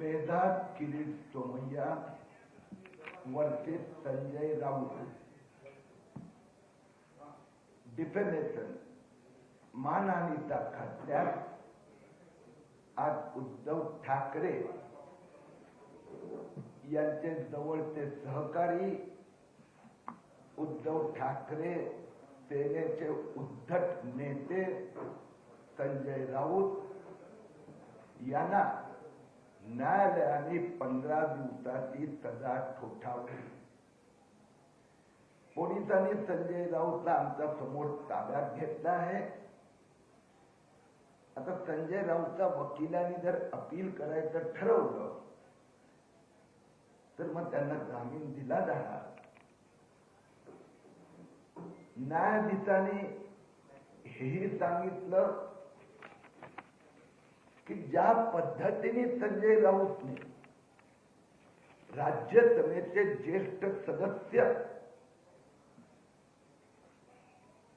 Medha Kirit Somaiya versus Sanjay Raut. Defamation मानहानीचा खटल्यात आज उद्धव ठाकरे यांचे जवळचे सहकारी उद्धव ठाकरे सेनेचे उद्धट नेते संजय राऊत यांना न्यायालयाने पंधरा दिवसाची सजा ठोठावली पोलिसांनी संजय राऊतला आमच्यासमोर ताब्यात घेतला आहे. आता संजय राऊतच्या वकिलांनी जर अपील करायचं ठरवलं तर मग त्यांना जामीन दिला जाणार. न्यायाधीशाने हेही सांगितलं की ज्या पद्धतीने संजय राऊतने राज्यसभेचे ज्येष्ठ सदस्य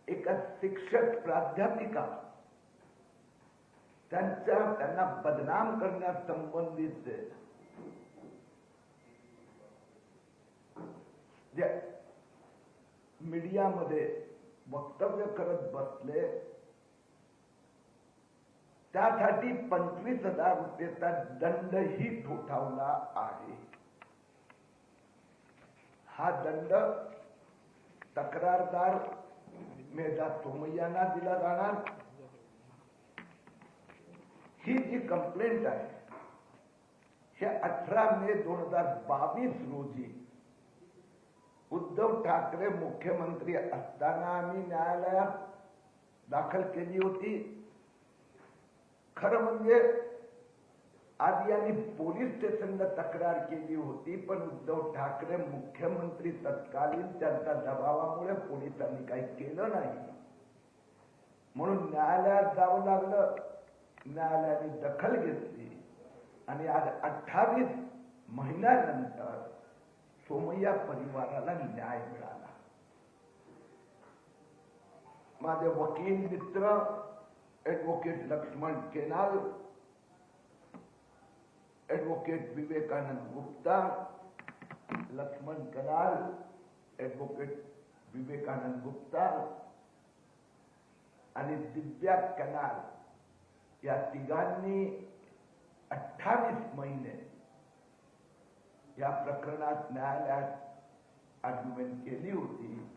एका शिक्षक प्राध्यापिका त्यांच्या त्यांना बदनाम करण्यासंबंधित जे मीडियामध्ये वक्तव्य करत बसले त्यासाठी पंचवीस हजार रुपयेचा दंडही ठोठावला आहे. हा दंड तक्रारदार मेधा सोमय्यांना दिला जाणार. ही जी कंप्लेंट आहे हे अठरा मे दोन हजार बावीस रोजी उद्धव ठाकरे मुख्यमंत्री असताना आम्ही न्यायालयात दाखल केली होती. खरं म्हणजे आधी यांनी पोलीस स्टेशनला तक्रार केली होती पण उद्धव ठाकरे मुख्यमंत्री तत्कालीन त्यांच्या दबावामुळे पोलिसांनी काही केलं नाही. म्हणून न्यायालयात जावं लागलं. न्यायालयाने दखल घेतली. आणि आज अठ्ठावीस महिन्यानंतर सोमय्या परिवाराला न्याय मिळाला. माझे वकील मित्र advocate Laxman Kanal advocate Vivekanand Gupta Laxman Kanal advocate Vivekanand Gupta Divya Kanal या तिघांनी अठ्ठावीस महिने या प्रकरणात न्यायालयात आर्ग्युमेंट केली होती.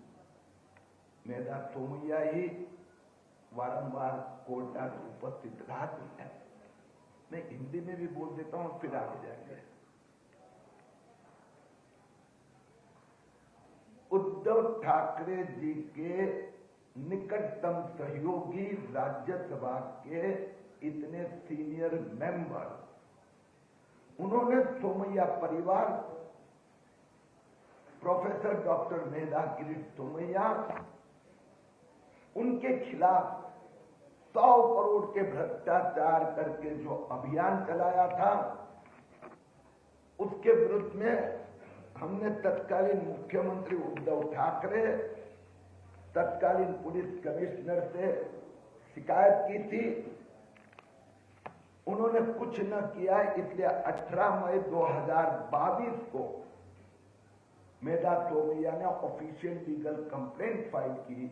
मेधा सोमय्याही वारंवार कोर्टात उपस्थित रहत है। मैं हिंदी में भी बोल देता हूँ, फिर आगे जाएँगे उद्धव ठाकरे जी के निकटतम सहयोगी राज्यसभा के इतने सीनियर मेंबर, उन्होंने सोमैया परिवार, प्रोफेसर डॉक्टर मेधा किरीट सोमैया उनके खिलाफ सौ करोड़ के भ्रष्टाचार करके जो अभियान चलाया था, उसके विरुद्ध में हमने तत्कालीन मुख्यमंत्री उद्धव ठाकरे, तत्कालीन पुलिस कमिश्नर से शिकायत की थी। उन्होंने कुछ न किया, इसलिए 18 मई 2022 को मेधा सोमैया ने ऑफिशियल लीगल कंप्लेंट फ़ाइल की।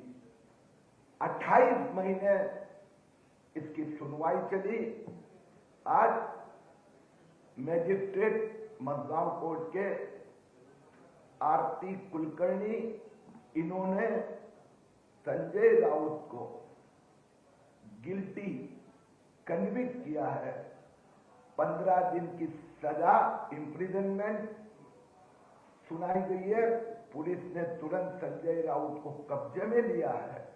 28 महीने इसकी सुनवाई चली। आज मैजिस्ट्रेट मजगांव कोर्ट के आरती कुलकर्णी, इन्होंने संजय राउत को गिल्टी कन्विक्ट किया है। पंद्रह दिन की सजा इम्प्रिजनमेंट सुनाई गई है। पुलिस ने तुरंत संजय राउत को कब्जे में लिया है।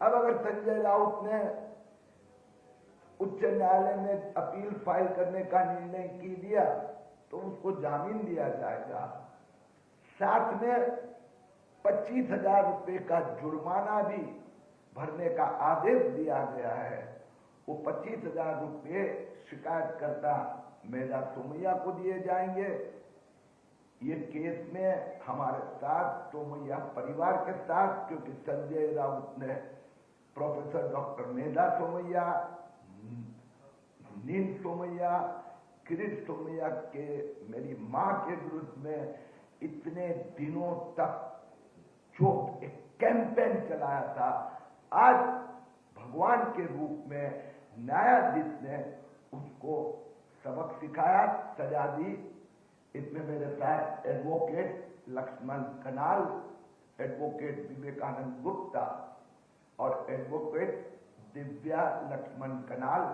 अब अगर संजय राउत ने उच्च न्यायालय में अपील फ़ाइल करने का निर्णय की दिया तो उसको जामीन दिया जाएगा। साथ में पच्चीस हज़ार रुपए का जुर्माना भी भरने का आदेश दिया गया है। वो पच्चीस हज़ार रुपये शिकायतकर्ता मेरा सोमैया को दिए जाएँगे। ये केस में हमारे साथ, सोमैया परिवार के साथ, क्योंकि संजय राउत ने प्रोफेसर डॉक्टर मेधा सोमैया नील सोमैया किरीट सोमैया के मेरी माँ के विरुद्ध में इतने दिनों तक जो एक कैंपेन चलाया था आज भगवान के रूप में न्यायाधीश ने उसको सबक सिखाया सजा दी इसमें मेरे साथ एडवोकेट लक्ष्मण कनाल एडवोकेट विवेकानंद गुप्ता और एडवोकेट दिव्या लक्ष्मण कनाल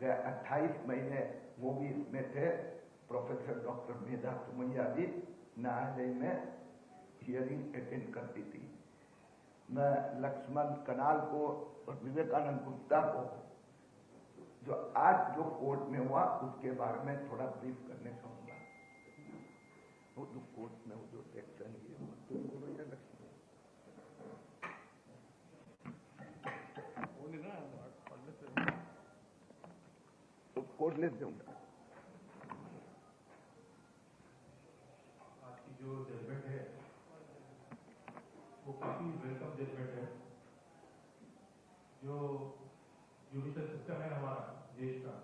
गए 28 महीने वो भी इसमें थे, प्रोफेसर डॉक्टर मेधा सुमैया भी न्यायालय में हियरिंग अटेंड करती थी। मैं लक्ष्मण कनाल को और विवेकानंद गुप्ता को, जो आज जो कोर्ट में हुआ, उसके बारे में थोड़ा ब्रीफ करने चाहूँगा। वो जो कोर्ट में वो जो सेक्शन ये हुआ, तो बोलो ये लक्ष्मण वो नहीं ना पढ़ने से कोर्ट दूँगा आज की जो जजमेंट है वो काफ़ी वेलकम जजमेंट है जो जुडिशल सिस्टम है हमारा देश का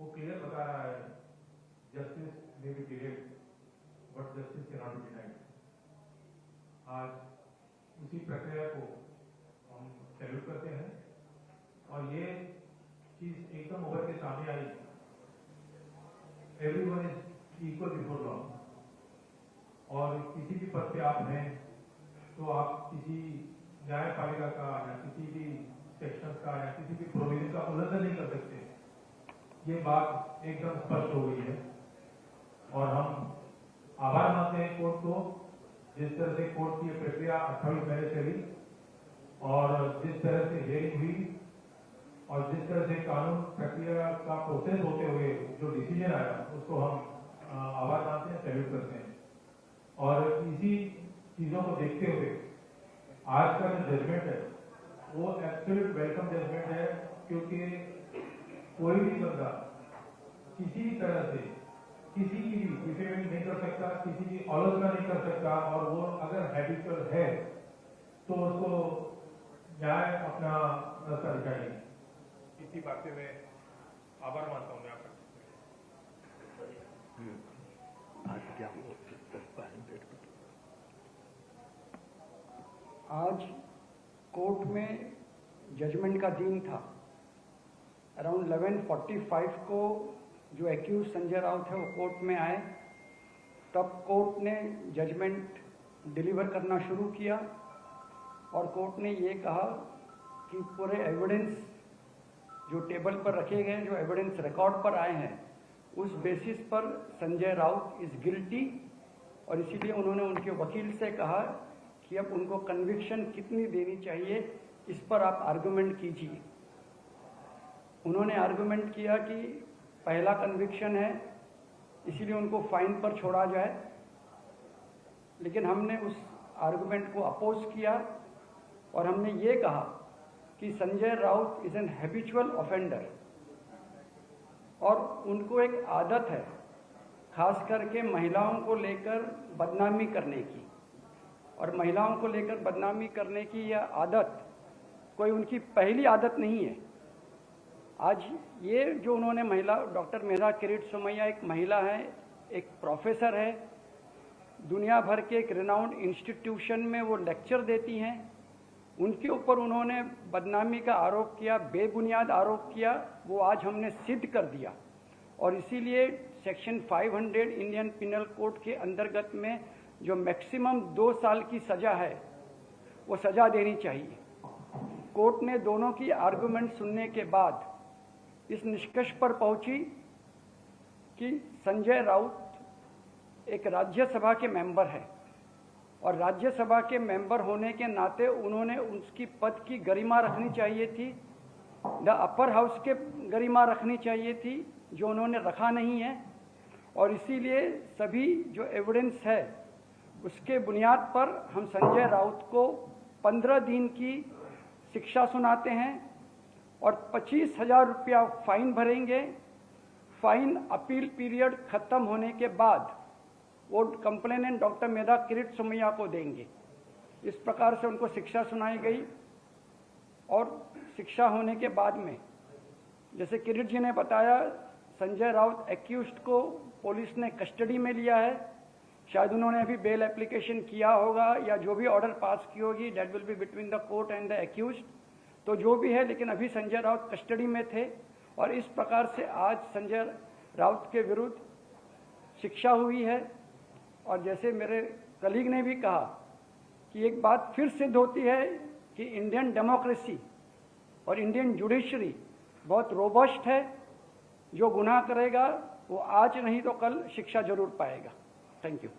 वो क्लियर बता रहा है justice may be delayed but justice can not denied आज उसी प्रक्रिया को हम सैल्यूट करते हैं और ये चीज़ एकदम उभर के सामने आई everyone is equal before law और आप हैं तो आप किसी न्यायपालिका का या किसी भी सेक्शन का या किसी भी प्रोविज़न का उल्लंघन नहीं कर सकते। ये बात एकदम स्पष्ट हो गई है। और हम आभार मानते हैं कोर्ट को, जिस तरह से कोर्ट की प्रक्रिया अट्ठाईस महीने चली और जिस तरह से हियरिंग हुई और जिस तरह से कानून प्रक्रिया का प्रोसेस होते हुए जो डिसीज़न आया, उसको हम आभार मानते हैं सैल्यूट करते हैं। और इसी चीज़ों को देखते हुए आज का जो जजमेंट है वो एब्सोल्यूट वेलकम जजमेंट है क्योंकि कोई भी बंदा किसी भी तरह से किसी की भी डिफेमेंट नहीं कर सकता किसी की आलोचना नहीं कर सकता और वो अगर हैबिटल है तो उसको न्याय अपना रास्ता दिखाएगी। इसी बात से मैं आभार मानता हूँ मैं आपका आज क्या हुआ? आज कोर्ट में जजमेंट का दिन था। अराउंड 11:45 को जो एक्यूज संजय राउत है वो कोर्ट में आए। तब कोर्ट ने जजमेंट डिलीवर करना शुरू किया और कोर्ट ने ये कहा कि पूरे एविडेंस जो टेबल पर रखे गए जो एविडेंस रिकॉर्ड पर आए हैं, उस बेसिस पर संजय राउत इज़ गिल्टी और इसीलिए उन्होंने उनके वकील से कहा कि अब उनको कन्विक्शन कितनी देनी चाहिए, इस पर आप आर्गुमेंट कीजिए। उन्होंने आर्गुमेंट किया कि पहला कन्विक्शन है, इसीलिए उनको फाइन पर छोड़ा जाए। लेकिन हमने उस आर्गुमेंट को अपोज किया और हमने ये कहा कि Sanjay Raut is an habitual offender और उनको एक आदत है, खास करके महिलाओं को लेकर बदनामी करने की। और महिलाओं को लेकर बदनामी करने की यह आदत कोई उनकी पहली आदत नहीं है। आज ये जो उन्होंने महिला, डॉक्टर मेहरा किरीट सोमैया एक महिला है, एक प्रोफेसर है, दुनिया भर के एक रिनाउंड इंस्टीट्यूशन में वो लेक्चर देती हैं। उनके ऊपर उन्होंने बदनामी का आरोप किया, बेबुनियाद आरोप किया, वो आज हमने सिद्ध कर दिया। और इसीलिए सेक्शन 500 इंडियन पिनल कोड के अंतर्गत में जो मैक्सिमम दो साल की सजा है, वो सजा देनी चाहिए। कोर्ट ने दोनों की आर्गुमेंट सुनने के बाद इस निष्कर्ष पर पहुँची कि संजय राउत एक राज्यसभा के मेंबर है और राज्यसभा के मेंबर होने के नाते उन्होंने उसकी पद की गरिमा रखनी चाहिए थी, द अपर हाउस के गरिमा रखनी चाहिए थी, जो उन्होंने रखा नहीं है। और इसीलिए सभी जो एविडेंस है उसके बुनियाद पर हम संजय राउत को पंद्रह दिन की शिक्षा सुनाते हैं और पच्चीस हज़ार रुपया फाइन भरेंगे। फाइन अपील पीरियड खत्म होने के बाद वो कंप्लेनेंट डॉक्टर मेधा किरीट सुमैया को देंगे। इस प्रकार से उनको शिक्षा सुनाई गई और शिक्षा होने के बाद में, जैसे किरीट जी ने बताया, संजय राउत एक्यूज्ड को पुलिस ने कस्टडी में लिया है। शायद उन्होंने अभी बेल एप्लीकेशन किया होगा या जो भी ऑर्डर पास की होगी date will be between the court and the accused तो जो भी है, लेकिन अभी संजय राउत कस्टडी में थे और इस प्रकार से आज संजय राउत के विरुद्ध शिक्षा हुई है। और जैसे मेरे कलीग ने भी कहा कि एक बात फिर सिद्ध होती है कि इंडियन डेमोक्रेसी और इंडियन जुडिशरी बहुत रोबस्ट है। जो गुनाह करेगा, वो आज नहीं तो कल शिक्षा ज़रूर पाएगा। थैंक यू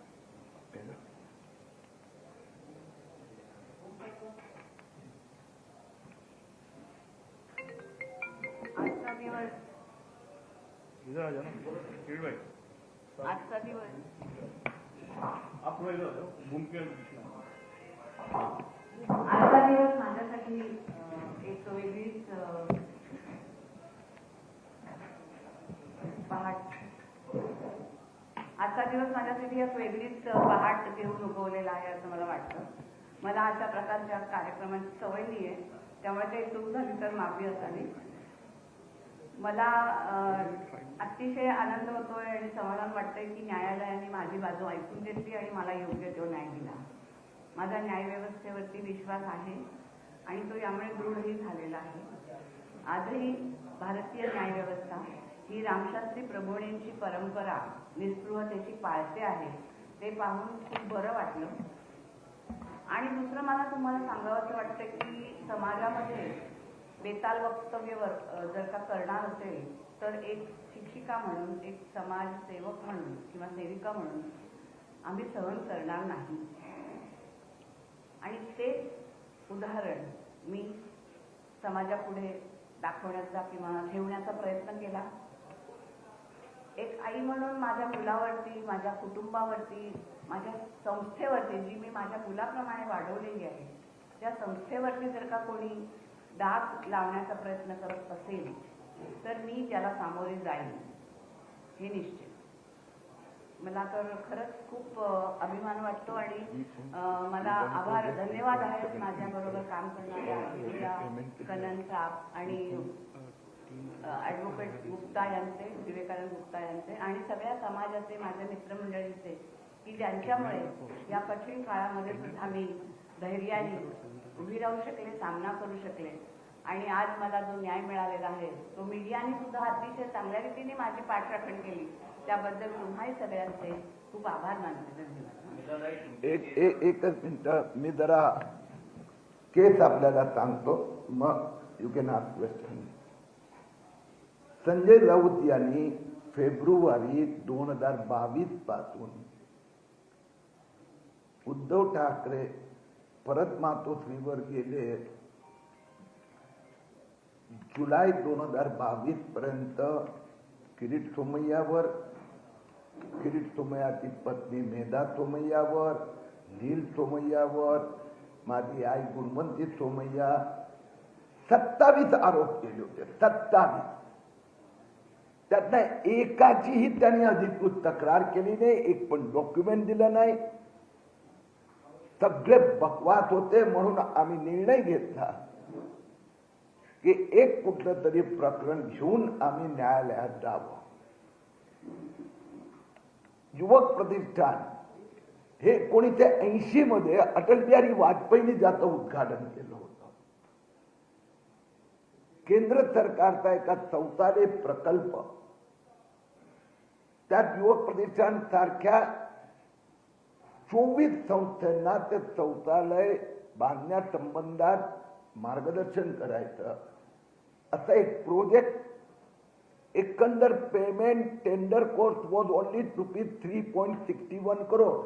दिवस आजचा दिवस माझ्यासाठी एक वेगळीच पहाट आजचा दिवस माझ्यासाठी एक वेगळीच पहाट देऊन उगवलेला आहे असं मला वाटतं. मला अशा प्रकारच्या कार्यक्रमांची सवय नाही आहे त्यामुळे ते चूक झाली तर माफी असावी मला अतिशय आनंद होतोय आणि समाधान वाटतंय की न्यायालयाने माझी बाजू ऐकून घेतली आणि मला योग्य तो न्याय दिला. माझा न्यायव्यवस्थेवरती विश्वास आहे आणि तो यामुळे दृढही झालेला आहे. आजही भारतीय न्यायव्यवस्था ही रामशास्त्री प्रभुणींची परंपरा निस्पृहतेची पाळते आहे ते पाहून खूप बरं वाटलं. आणि दुसरं मला तुम्हाला सांगावं असं वाटतं की समाजामध्ये बेताल वक्तव्यवर जर का करणार असेल तर एक शिक्षिका म्हणून एक समाजसेवक म्हणून किंवा सेविका म्हणून आम्ही सहन करणार नाही. आणि ते उदाहरण मी समाजापुढे दाखवण्याचा किंवा ठेवण्याचा प्रयत्न केला. एक आई म्हणून माझ्या मुलावरती माझ्या कुटुंबावरती माझ्या संस्थेवरती जी मी माझ्या मुलाप्रमाणे वाढवलेली आहे त्या संस्थेवरती जर का कोणी डाग लावण्याचा प्रयत्न करत असेल तर मी त्याला सामोरे जाईन. हे निश्चित. मला तर खरंच खूप अभिमान वाटतो आणि मला आभार धन्यवाद आहेत माझ्याबरोबर काम करणाऱ्या कनन साप आणि ॲडव्होकेट गुप्ता यांचे विवेकानंद गुप्ता यांचे आणि सगळ्या समाजाचे माझ्या मित्रमंडळीचे की ज्यांच्यामुळे या कठीण काळामध्ये सुद्धा मी धैर्याने उभी राहू शकले सामना करू शकले. आणि आज मला जो न्याय मिळालेला आहे तो मीडियाने सुद्धा अतिशय चांगल्या रीतीने माझी पाठराखण केली. त्याबद्दल तुम्हाही सगळ्यांचे खूप आभार मानले धन्यवाद. एक एक एकच मिनिट मी जरा केस आपल्याला सांगतो. मग you can ask question Sanjay Raut यांनी फेब्रुवारी दोन हजार बावीसपासून उद्धव ठाकरे परत मातोश्रीवर गेले. जुलै दोन हजार बावीस पर्यंत किरीट सोमय्यावर किरीट सोमय्याची पत्नी मेधा सोमय्यावर नील सोमय्यावर माझी आई गुणवंती सोमय्या सत्तावीस आरोप केले होते. सत्तावीस. त्यातनं एकाचीही त्यांनी अधिकृत तक्रार केली नाही एक पण डॉक्युमेंट दिलं नाही. सगळे बकवास होते म्हणून आम्ही निर्णय घेतला की एक कुठलं तरी प्रकरण घेऊन आम्ही न्यायालयात जावं. युवक प्रतिष्ठान हे एकोणीसशे ऐंशी मध्ये अटल बिहारी वाजपेयींनी ज्याचं उद्घाटन केलं होतं. केंद्र सरकारचा एका चौतारे प्रकल्प. त्यात युवक प्रतिष्ठान सारख्या चोवीस संस्थांना ते शौचालय बांधण्यासंबंधात मार्गदर्शन करायचं. असा एक प्रोजेक्ट एकंदर payment tender cost was only rupees three point sixty one crore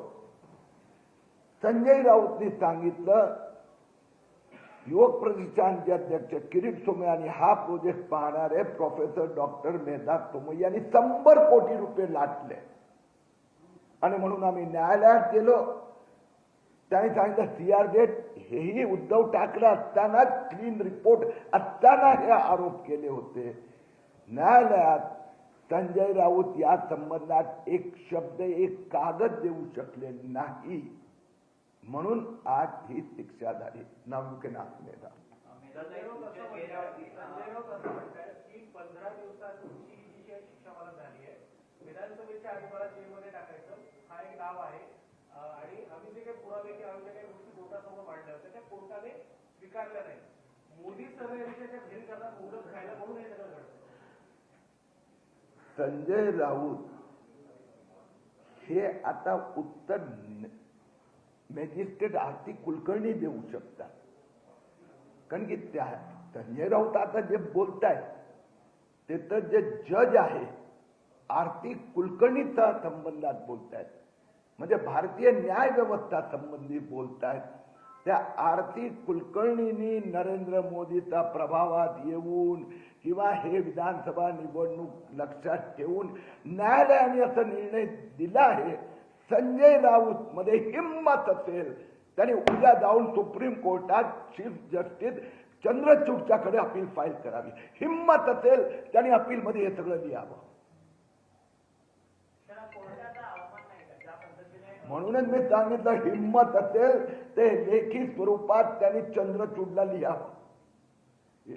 Sanjay राऊतनी सांगितलं युवक प्रतिष्ठानचे अध्यक्ष किरीट सोमे आणि हा प्रोजेक्ट पाहणारे प्रोफेसर डॉक्टर मेधा सोमय यांनी शंभर कोटी रुपये लाटले. आणि म्हणून आम्ही न्यायालयात गेलो. त्यांनी सांगितलं सीआर हेही उद्धव ठाकरे असताना क्लीन रिपोर्ट असताना हे आरोप केले होते. न्यायालयात संजय राऊत या संबंधात एक शब्द एक कागद देऊ शकले नाही. म्हणून आज ही शिक्षा झाली. नाव के नाथ मेधा संजय राऊत असं म्हणतायत की पंधरा दिवसांची जी काही शिक्षा मला झाली आहे विधानसभेच्या आधी मला जेलमध्ये टाकायचं हा एक डाव आहे अं, आणि आम्ही जे काही पुरावे किंवा आम्ही ज्या काही गोष्टी कोर्टासमोर मांडल्या होत्या त्या कोर्टाने स्वीकारलं नाही. मोदी सगळ्यांच्या घरी करतात मुदत खायला म्हणून हे सगळं घडतं. संजय राऊत हे आता उत्तर मॅजिस्ट्रेट आरती कुलकर्णी देऊ शकतात. कारण की त्या संजय राऊत आता जे बोलतायत ते तर जे जज आहे आरती कुलकर्णीचा संबंधात बोलतायत. म्हणजे भारतीय न्याय व्यवस्था संबंधी बोलतायत. त्या आरती कुलकर्णींनी नरेंद्र मोदीचा प्रभावात येऊन किंवा हे विधानसभा निवडणूक लक्षात ठेवून न्यायालयाने असा निर्णय दिला आहे संजय राऊत मध्ये हिंमत असेल त्याने उद्या जाऊन सुप्रीम कोर्टात चीफ जस्टिस चंद्रचूडच्याकडे अपील फाईल करावी. हिंमत असेल त्याने अपीलमध्ये हे सगळं लिहावं. म्हणूनच मी सांगितलं हिंमत असेल ते लेखी स्वरूपात त्यांनी चंद्रचूडला लिहावं.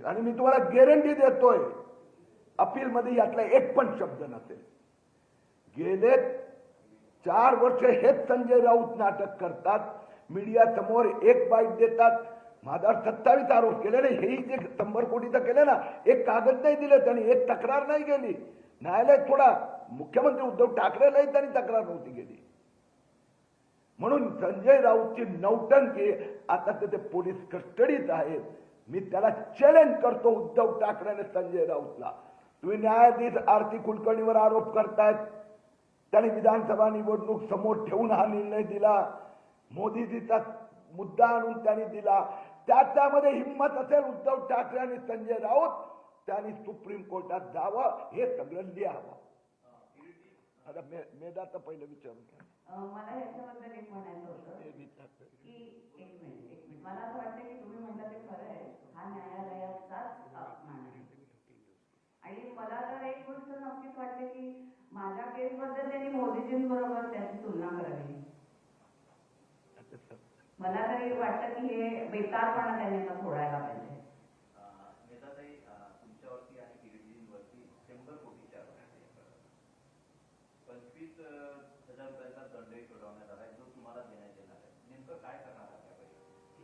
आणि मी तुम्हाला गॅरंटी देतोय अपील मध्ये यातला एक पण शब्द नसेल. गेले चार वर्ष हेच संजय राऊत नाटक करतात मीडिया समोर एक बाईट देतात. माझा सत्तावीस आरोप केले हेही जे शंभर कोटीचं केले ना एक कागद नाही दिले त्यांनी एक तक्रार नाही गेली. न्यायालयात थोडा मुख्यमंत्री उद्धव ठाकरेलाही त्यांनी तक्रार नव्हती गेली. म्हणून संजय राऊतची नौटंकी आता ते पोलीस कस्टडीत आहेत. मी त्याला चॅलेंज करतो उद्धव ठाकरेने संजय राऊतला. तुम्ही न्यायाधीश आरती कुलकर्णीवर आरोप करतायत. त्याने विधानसभा निवडणूक समोर ठेवून हा निर्णय दिला. मोदीजीचा मुद्दा आणून त्यांनी दिला. त्याच्यामध्ये हिंमत असेल उद्धव ठाकरे आणि संजय राऊत त्यांनी सुप्रीम कोर्टात जावं हे सगळं लिहावं. आता मे मेधाचं पहिलं विचारून घ्या. मला याच्याबद्दल एक म्हणायचं होतं. की एक मिनिट एक मिनिट. मला असं वाटतं की तुम्ही म्हणता ते खरं आहे. हा न्यायालयाचाच अपमान आहे. आणि मला तर एक गोष्ट नक्कीच वाटते की माझ्या केसबद्दल त्यांनी मोदीजींबरोबर त्याची तुलना करावी. मला तरी वाटतं की हे बेकारपणा त्यांनी सोडायला पाहिजे.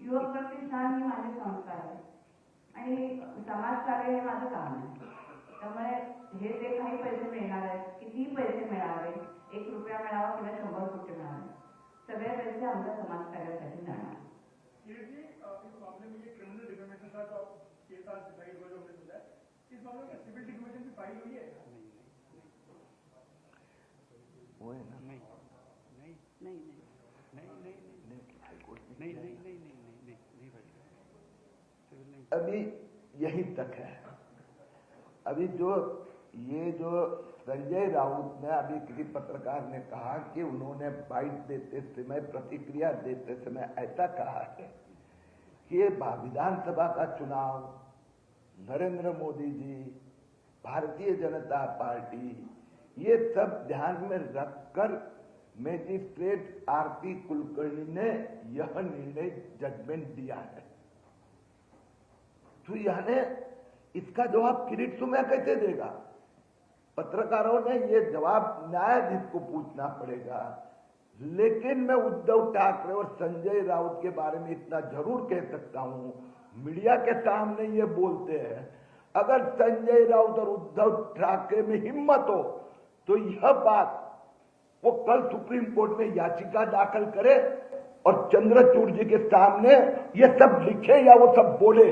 युवक प्रतिष्ठान ही माझे संस्कार आहे. आणि समाजकार्य हे माझं काम आहे. त्यामुळे हे जे काही पैसे मिळणार आहेत कितीही पैसे मिळावे एक रुपया मिळावा किंवा शंभर कोटी मिळावे सगळे पैसे आमच्या समाजकार्यासाठी जाणार. है ना नहीं नहीं नहीं नहीं नहीं नहीं नहीं नहीं, हाईकोर्ट में नहीं किया नहीं. है। नहीं नहीं. नहीं नहीं. नहीं भाई सिविल नहीं. अभी यही तक है। अभी जो, ये जो संजय राउत ने अभी किसी पत्रकार ने कहा कि उन्होंने बाइट देते समय, प्रतिक्रिया देते समय ऐसा कहा है कि विधानसभा का चुनाव, नरेंद्र मोदी जी, भारतीय जनता पार्टी, ये सब ध्यान में रखकर मैजिस्ट्रेट आरती कुलकर्णी ने यह निर्णय जजमेंट दिया है। तो यानी, इसका जवाब किरीट सुमया कैसे देगा? पत्रकारों ने ये जवाब न्यायाधीश को पूछना पड़ेगा। लेकिन मैं उद्धव ठाकरे और संजय राउत के बारे में इतना ज़रूर कह सकता हूँ। मीडिया के सामने ये बोलते हैं, अगर संजय राउत और उद्धव ठाकरे में हिम्मत हो तो यह बात वो कल सुप्रीम कोर्ट में याचिका दाखिल करे और चंद्रचूड़ जी के सामने ये सब लिखे या वो सब बोले।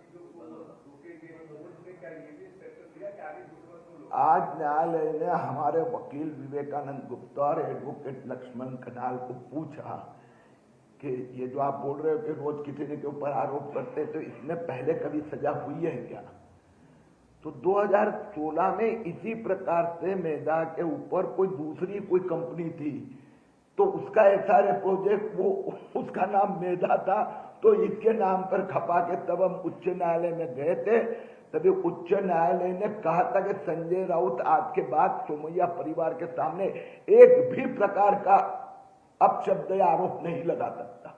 आज न्यायालय ने हमारे वकील विवेकानंद गुप्ता और एडवोकेट लक्ष्मण कनाल को पूछा कि ये जो आप बोल रहे हो कि रोज किसी ने के ऊपर आरोप करते तो इसमें पहले कभी सजा हुई है क्या? तो 2016 में इसी प्रकार से मेधा के ऊपर कोई दूसरी कोई कंपनी थी तो उसका एसआरए प्रोजेक्ट, वो उसका नाम मेधा था तो इसके नाम पर खपा के तब हम उच्च न्यायालय में गए थे तभी उच्च न्यायालय ने कहा था कि संजय राउत आज के बाद सोमैया परिवार के सामने एक भी प्रकार का अपशब्द या आरोप नहीं लगा सकता।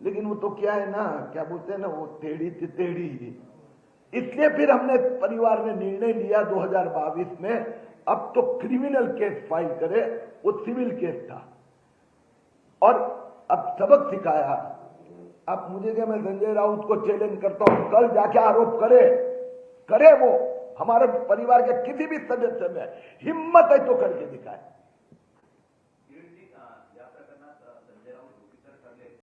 लेकिन वो तो क्या है ना, क्या बोलते हैं ना, वो टेढ़ी थी टेढ़ी ही इसलिए फिर हमने परिवार ने निर्णय लिया 2022 में, अब तो क्रिमिनल केस फ़ाइल करे, वो सिविल केस था। और अब सबक सिखाया अब मुझे क्या मैं संजय राउत को चैलेंज करता हूँ। कल जाके आरोप करे। करे वो। हमारे परिवार के किसी भी सदस्य में हिम्मत है तो करके दिखाए।